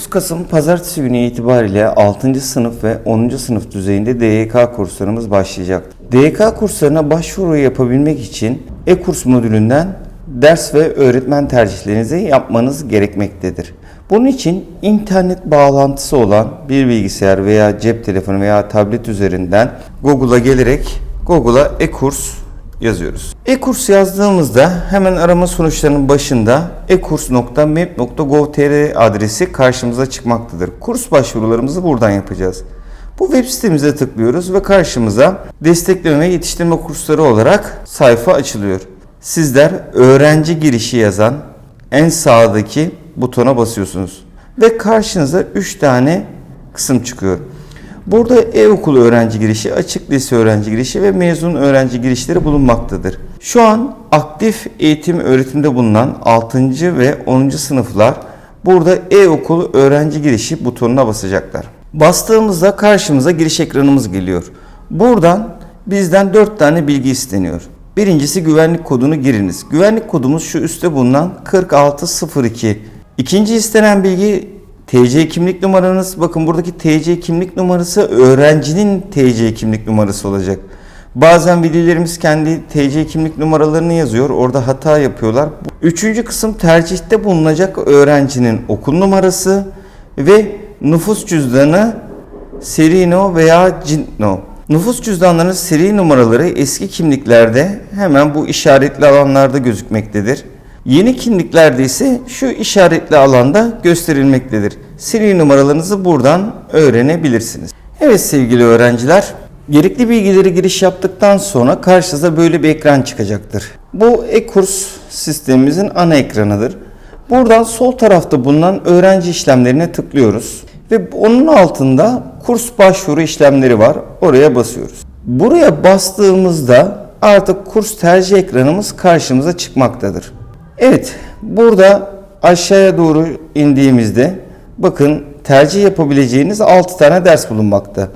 29 Kasım Pazartesi günü itibariyle 6. sınıf ve 10. sınıf düzeyinde DYK kurslarımız başlayacak. DYK kurslarına başvuru yapabilmek için e-kurs modülünden ders ve öğretmen tercihlerinizi yapmanız gerekmektedir. Bunun için internet bağlantısı olan bir bilgisayar veya cep telefonu veya tablet üzerinden Google'a gelerek Google'a e-kurs yazıyoruz. E-kurs yazdığımızda hemen arama sonuçlarının başında ekurs.map.gov.tr adresi karşımıza çıkmaktadır. Kurs başvurularımızı buradan yapacağız. Bu web sitemize tıklıyoruz ve karşımıza destekleme ve yetiştirme kursları olarak sayfa açılıyor. Sizler öğrenci girişi yazan en sağdaki butona basıyorsunuz ve karşınıza 3 tane kısım çıkıyor. Burada e-okul öğrenci girişi, açık lise öğrenci girişi ve mezun öğrenci girişleri bulunmaktadır. Şu an aktif eğitim öğretimde bulunan 6. ve 10. sınıflar burada e-okul öğrenci girişi butonuna basacaklar. Bastığımızda karşımıza giriş ekranımız geliyor. Buradan bizden 4 tane bilgi isteniyor. Birincisi güvenlik kodunu giriniz. Güvenlik kodumuz şu üstte bulunan 4602. İkinci istenen bilgi TC kimlik numaranız. Bakın buradaki TC kimlik numarası öğrencinin TC kimlik numarası olacak. Bazen velilerimiz kendi TC kimlik numaralarını yazıyor. Orada hata yapıyorlar. Üçüncü kısım tercihte bulunacak öğrencinin okul numarası ve nüfus cüzdanı Serino veya Cintno. Nüfus cüzdanlarının seri numaraları eski kimliklerde hemen bu işaretli alanlarda gözükmektedir. Yeni kimliklerde ise şu işaretli alanda gösterilmektedir. Seri numaralarınızı buradan öğrenebilirsiniz. Evet sevgili öğrenciler, gerekli bilgileri giriş yaptıktan sonra karşınıza böyle bir ekran çıkacaktır. Bu e-kurs sistemimizin ana ekranıdır. Buradan sol tarafta bulunan öğrenci işlemlerine tıklıyoruz ve onun altında kurs başvuru işlemleri var. Oraya basıyoruz. Buraya bastığımızda artık kurs tercih ekranımız karşımıza çıkmaktadır. Evet, burada aşağıya doğru indiğimizde bakın tercih yapabileceğiniz 6 tane ders bulunmakta.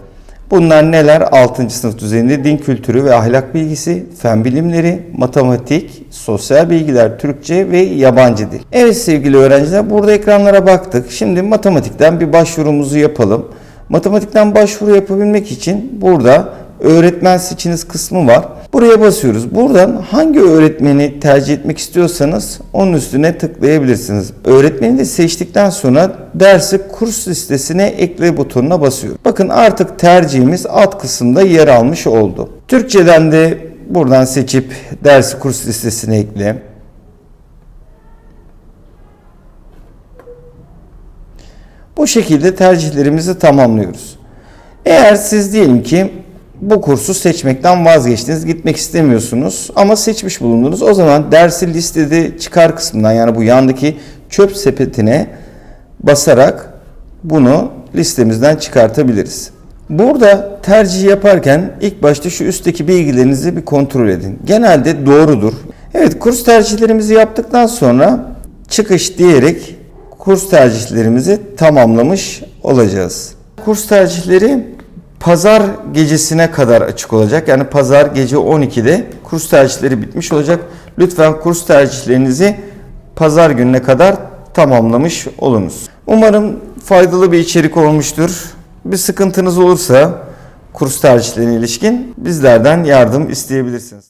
Bunlar neler? 6. sınıf düzeyinde din kültürü ve ahlak bilgisi, fen bilimleri, matematik, sosyal bilgiler, Türkçe ve yabancı dil. Evet sevgili öğrenciler burada ekranlara baktık. Şimdi matematikten bir başvurumuzu yapalım. Matematikten başvuru yapabilmek için burada öğretmen seçiniz kısmı var. Buraya basıyoruz. Buradan hangi öğretmeni tercih etmek istiyorsanız onun üstüne tıklayabilirsiniz. Öğretmeni de seçtikten sonra dersi kurs listesine ekle butonuna basıyor. Bakın artık tercihimiz alt kısımda yer almış oldu. Türkçeden de buradan seçip dersi kurs listesine ekle. Bu şekilde tercihlerimizi tamamlıyoruz. Eğer siz diyelim ki bu kursu seçmekten vazgeçtiniz, gitmek istemiyorsunuz ama seçmiş bulundunuz. O zaman dersi listede çıkar kısmından yani bu yandaki çöp sepetine basarak bunu listemizden çıkartabiliriz. Burada tercih yaparken ilk başta şu üstteki bilgilerinizi bir kontrol edin. Genelde doğrudur. Evet kurs tercihlerimizi yaptıktan sonra çıkış diyerek kurs tercihlerimizi tamamlamış olacağız. Kurs tercihleri pazar gecesine kadar açık olacak. Yani pazar gece 12'de kurs tercihleri bitmiş olacak. Lütfen kurs tercihlerinizi pazar gününe kadar tamamlamış olunuz. Umarım faydalı bir içerik olmuştur. Bir sıkıntınız olursa kurs tercihlerine ilişkin bizlerden yardım isteyebilirsiniz.